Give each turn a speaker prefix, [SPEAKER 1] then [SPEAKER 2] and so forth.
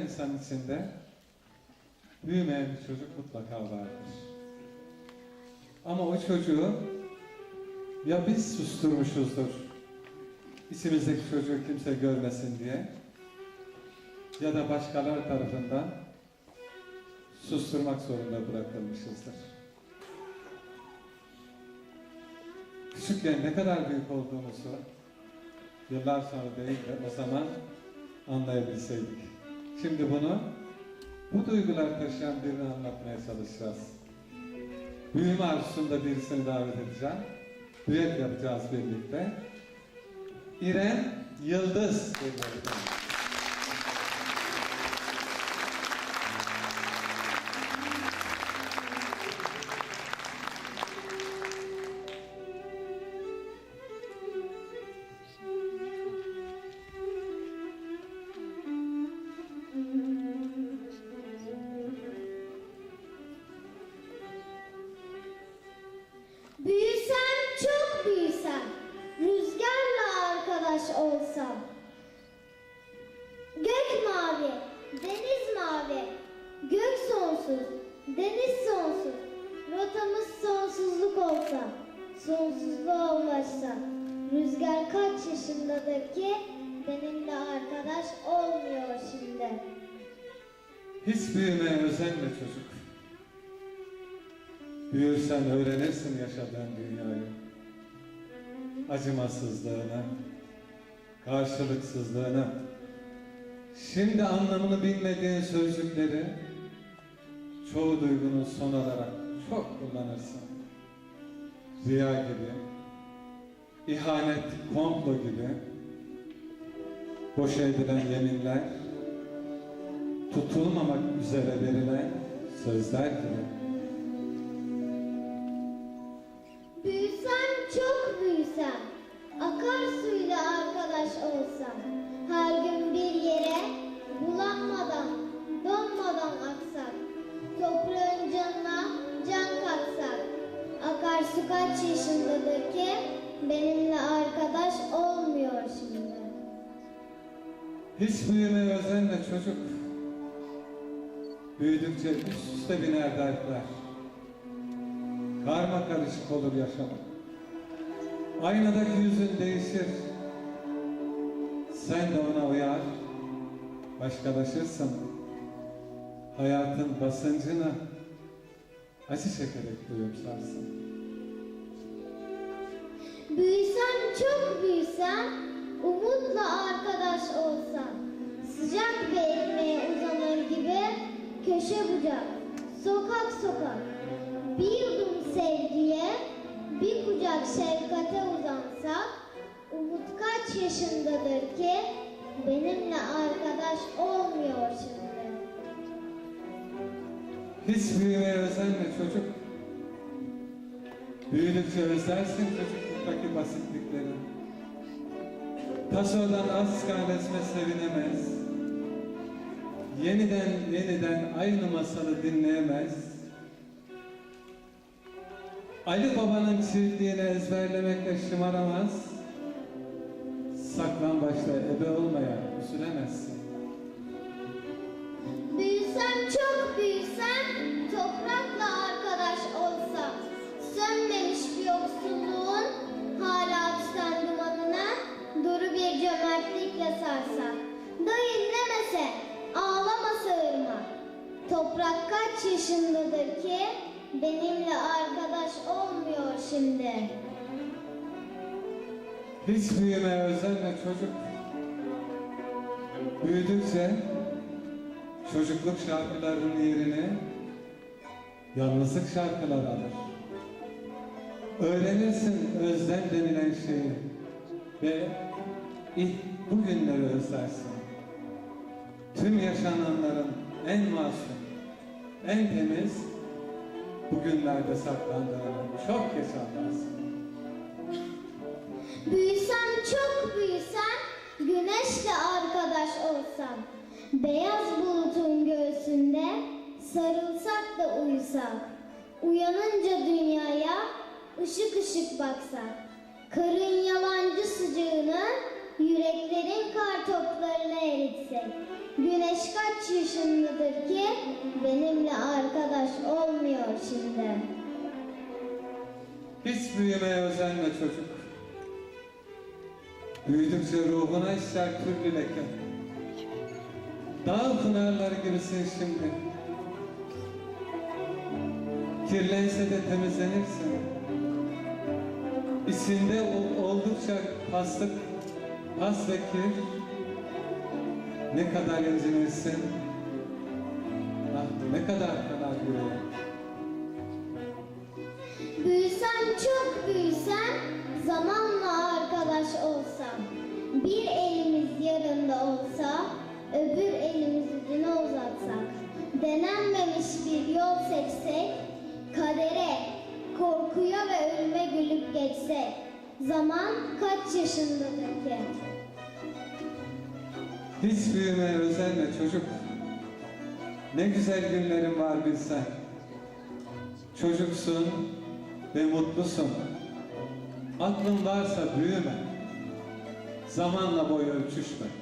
[SPEAKER 1] İnsan içinde büyümeyen bir çocuk mutlaka vardır. Ama o çocuğu ya biz susturmuşuzdur, içimizdeki çocuğu kimse görmesin diye ya da başkaları tarafından susturmak zorunda bırakılmışızdır. Küçükken ne kadar büyük olduğumuzu yıllar sonra değil de o zaman anlayabilseydik. Şimdi bunu bu duygular taşıyan birini anlatmaya çalışacağız. Büyüme arzusunda birisini davet edeceğim. Düet yapacağız birlikte. İrem Yıldız. sevgili
[SPEAKER 2] olsam. Gök mavi, deniz mavi, gök sonsuz, deniz sonsuz. Rotamız sonsuzluk olsa, sonsuzluğa ulaşsa. Rüzgar kaç yaşındadır ki benimle arkadaş olmuyor şimdi.
[SPEAKER 1] Hiç büyümeye özenme çocuk. Büyürsen öğrenirsin yaşadığın dünyayı. Acımasızlığını, karşılıksızlığını, şimdi anlamını bilmediğin sözcükleri çoğu duygunun son olarak çok kullanırsın. Riya gibi, ihanet, komplo gibi, boş edilen yeminler, tutulmamak üzere verilen sözler gibi.
[SPEAKER 2] Akarsu kaç yaşındadır ki benimle arkadaş olmuyor şimdi.
[SPEAKER 1] Hiç büyümeye özenme çocuk. Büyüdükçe üst üste biner dertler. Karma karışık olur yaşamak. Aynadaki yüzün değişir. Sen de ona uyar, başkalaşırsın. Hayatın basıncını acı çekerek duyumsarsın.
[SPEAKER 2] Büyüsem çok büyüsem, umutla arkadaş olsam, sıcak bir ekmeğe uzanır gibi köşe bucak, sokak sokak, bir yudum sevgiye, bir kucak şefkate uzansak, umut kaç yaşındadır ki benimle arkadaş olmuyor şimdi.
[SPEAKER 1] Hiç büyümeye özenme çocuk. Büyüdükçe özlersin çocukluktaki basitlikleri. Taş olan az kardeşime sevinemez. Yeniden yeniden aynı masalı dinleyemez. Ali Baba'nın çiftliğini ezberlemekle şımaramaz. Saklan başta ebe olmaya
[SPEAKER 2] kaç yaşındadır ki benimle arkadaş olmuyor şimdi.
[SPEAKER 1] Hiç büyümeye özenme çocuk. Büyüdükçe çocukluk şarkılarının yerini yalnızlık şarkıları alır. Öğrenirsin özlem denilen şeyi ve ilk bugünleri özlersin. Tüm yaşananların en masum, en temiz bugünlerde saklandığını çok geç anlarsın.
[SPEAKER 2] Büyüsem çok büyüsem, güneşle arkadaş olsam, beyaz bulutun göğsünde sarılsak da uyusak, uyanınca dünyaya ışık ışık baksak, karın yalancı sıcağını yüreklerin kar toplarına eritsek, Güneş kaç yaşındadır ki benimle arkadaş olmuyor şimdi.
[SPEAKER 1] Hiç büyümeye özenme çocuk. Büyüdükçe ruhuna işler türlü leke. Dağ pınarları gibisin şimdi. Kirlense de temizlenirsin. İçinde oldukça paslık, pas ve. Ne kadar incinirsin. Ah, ne kadar kadar yüreğim.
[SPEAKER 2] Büyüsem çok büyüsem, zamanla arkadaş olsam. Bir elimiz yarında olsa, öbür elimizi düne uzatsak. Denenmemiş bir yol seçsek, kadere, korkuya ve ölüme gülüp geçsek. Zaman kaç yaşındadır ki?
[SPEAKER 1] Hiç büyümeye özenme çocuk. Ne güzel günlerin var bilsen. Çocuksun ve mutlusun. Aklın varsa büyüme. Zamanla boy ölçüşme.